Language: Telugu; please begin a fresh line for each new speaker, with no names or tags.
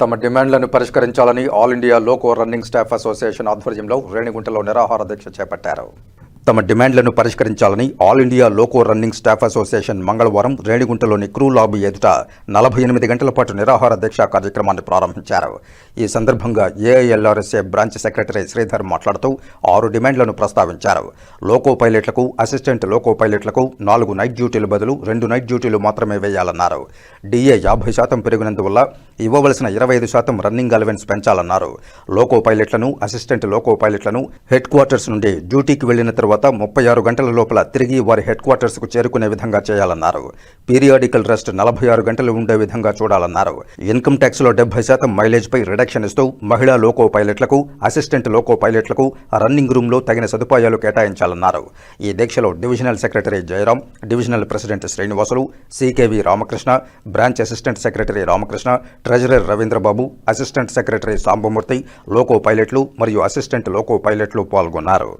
తమ డిమాండ్లను పరిష్కరించాలని all India loco running staff association ఆధ్వర్యంలో రేణిగుంటలో నిరాహార దీక్ష చేపట్టారు. తమ డిమాండ్లను పరిష్కరించాలని all India loco running staff association మంగళవారం రేణిగుంటలోని క్రూ లాబీ ఎదుట నలభై ఎనిమిది గంటల పాటు నిరాహార దీక్ష కార్యక్రమాన్ని ప్రారంభించారు. ఈ సందర్భంగా ఏఐఎల్ఆర్ఎస్ఏ బ్రాంచ్ సెక్రటరీ శ్రీధర్ మాట్లాడుతూ ఆరు డిమాండ్లను ప్రస్తావించారు. లోకో పైలట్లకు అసిస్టెంట్ లోకో పైలట్లకు నాలుగు నైట్ డ్యూటీలు బదులు రెండు నైట్ డ్యూటీలు మాత్రమే వేయాలన్నారు. డిఏ యాభై శాతం పెరిగినందువల్ల ఇవ్వవలసిన ఇరవై ఐదు శాతం రన్నింగ్ అలవెన్స్ పెంచాలన్నారు. లోకో పైలట్లను అసిస్టెంట్ లోకో పైలట్లను హెడ్ క్వార్టర్స్ నుండి డ్యూటీకి వెళ్ళిన తర్వాత ముప్పై ఆరు గంటల లోపల తిరిగి వారి హెడ్ క్వార్టర్స్కు చేరుకునే విధంగా చేయాలన్నారు. పీరియాడికల్ రెస్ట్ నలభై ఆరు గంటలు ఉండే విధంగా చూడాలన్నారు. ఇన్కమ్ ట్యాక్స్లో డెబ్బై శాతం మైలేజ్పై రిడక్షన్ ఇస్తూ మహిళా లోకో పైలట్లకు అసిస్టెంట్ లోకో పైలట్లకు రన్నింగ్ రూమ్లో తగిన సదుపాయాలు కేటాయించాలన్నారు. ఈ దీక్షలో divisional secretary Jayaram divisional president Srinivasulu CKV Ramakrishna branch assistant secretary Ramakrishna treasurer Ravindrababu assistant secretary Sambamurthy loco పైలట్లు మరియు అసిస్టెంట్ లోకో పైలట్లు పాల్గొన్నారు.